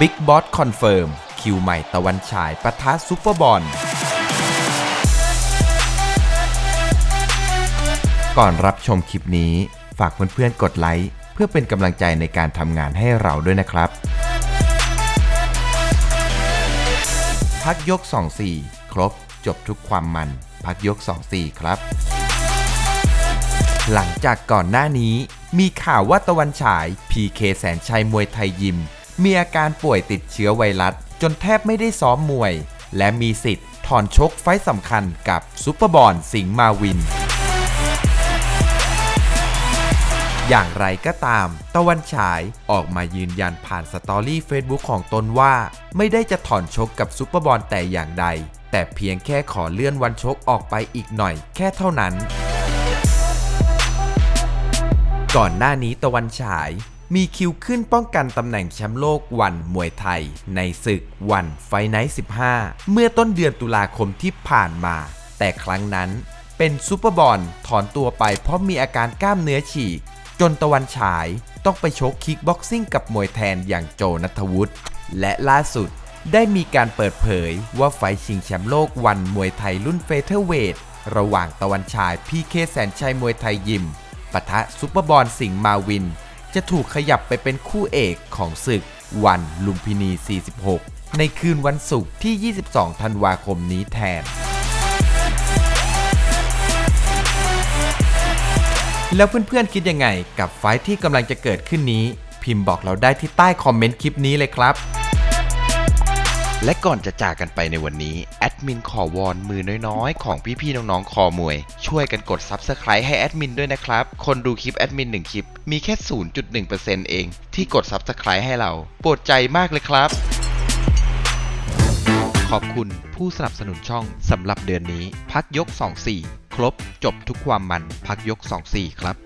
Big Boss Confirm คิวใหม่ตะวันฉายปะทะซุปเปอร์บอลก่อนรับชมคลิปนี้ ฝากเพื่อนๆกดไลค์เพื่อเป็นกำลังใจในการทำงานให้เราด้วยนะครับ พักยก 24 ครบ จบทุกความมัน พักยก 24 ครับ หลังจากก่อนหน้านี้ มีข่าวว่าตะวันฉาย PK แสนชัยมวยไทยยิม มีอาการป่วยติดเชื้อไวรัส จนแทบไม่ได้ซ้อมมวย และมีสิทธิ์ถอนชกไฟสำคัญกับซุปเปอร์บอลสิงห์มาวิน อย่างไรก็ตาม ตะวันฉายออกมายืนยันผ่านสตอรี่ Facebook ของตนว่า ไม่ได้จะถอนชกกับซุปเปอร์บอลแต่อย่างใด แต่เพียงแค่ขอเลื่อนวันชกออกไปอีกหน่อยแค่เท่านั้นก่อนหน้านี้ตะวันฉาย มีคิวขึ้นป้องกันตำแหน่งแชมป์โลกวันมวยไทย ในศึกวันไฟไนท์15 เมื่อต้นเดือนตุลาคมที่ผ่านมา แต่ครั้งนั้นเป็นซูเปอร์บอลถอนตัวไปเพราะมีอาการกล้ามเนื้อฉีก จนตะวันฉายต้องไปชกคิกบ็อกซิ่งกับมวยแทนอย่างโจนัทวุฒิและล่าสุดได้มีการเปิดเผยว่าไฟชิงแชมป์โลกวันมวยไทยรุ่นเฟเธอร์เวทระหว่างตะวันฉายพีเคแสนชัยมวยไทยยิมปะทะซุปเปอร์บอลสิงห์มาวิน จะถูกขยับไปเป็นคู่เอกของศึกวันลุมพินี 46 ในคืนวันศุกร์ที่ 22 ธันวาคมนี้แทน แล้วเพื่อนๆคิดยังไงกับไฟท์ที่กำลังจะเกิดขึ้นนี้ พิมพ์บอกเราได้ที่ใต้คอมเมนต์คลิปนี้เลยครับ และก่อนจะจากกันไปในวันนี้ แอดมินขอวอนมือน้อยๆ ของพี่ๆน้องๆคอมวย ช่วยกันกด Subscribe ให้แอดมินด้วยนะครับ คนดูคลิปแอดมิน1คลิป มีแค่ 0.1%เอง ที่กด Subscribe ให้เรา โปรดใจมากเลยครับ ขอบคุณผู้สนับสนุนช่องสำหรับเดือนนี้ พักยก 24 ครบจบทุกความมันพักยก 24 ครับ